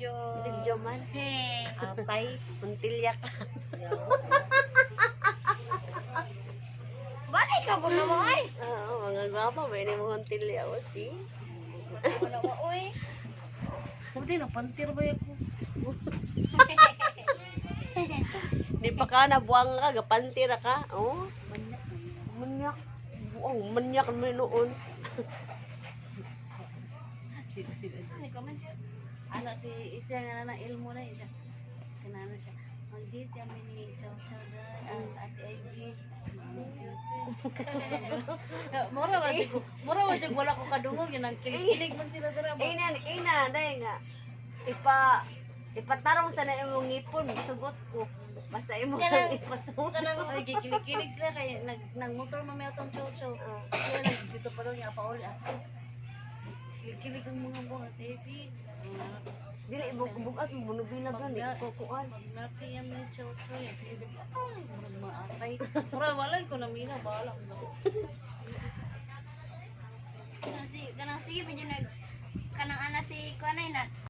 video. Video man. Hey. Apay, muntilyak. Bani ka po na mo ay. Oo, mga gwapa, may ni mo muntilyak o si. Wala ko oy. Pwede na, pantir ba ako? Di pa ka nabuang ka, gapantira ka. Oh, Manyak manyak. Buang, manyak mo noon. Ani ka man siya. Ano si isa nga na ilmo na isa. Kanano siya. Magdit kami ni Chow Chow da at Ate Ivy. Mura ra ko. Mura ra jud wala ko kadungog yun ang kilig-kilig man sila dara. Eh, na, eh, na, dahil nga. Ipa, ipatarong sa na imong ngipon, sugot ko. Basta imo Kanang- ipasuot. Ay kikilig-kilig sila kay nag nang motor mami atong Chow Chow. Ah. Kaya lang dito pa daw niya pauli. Kilig-kilig ang mga buong Ate Ivy. Dili ibog bugat mo bunubilag gani kukuan. Magmati yan may chow chow yan. Sige, di? Ay, maatay. Mura, walay ko na mina. Bahala ko na. Kanang si kanang sige medyo nag kanang ana si kuanay na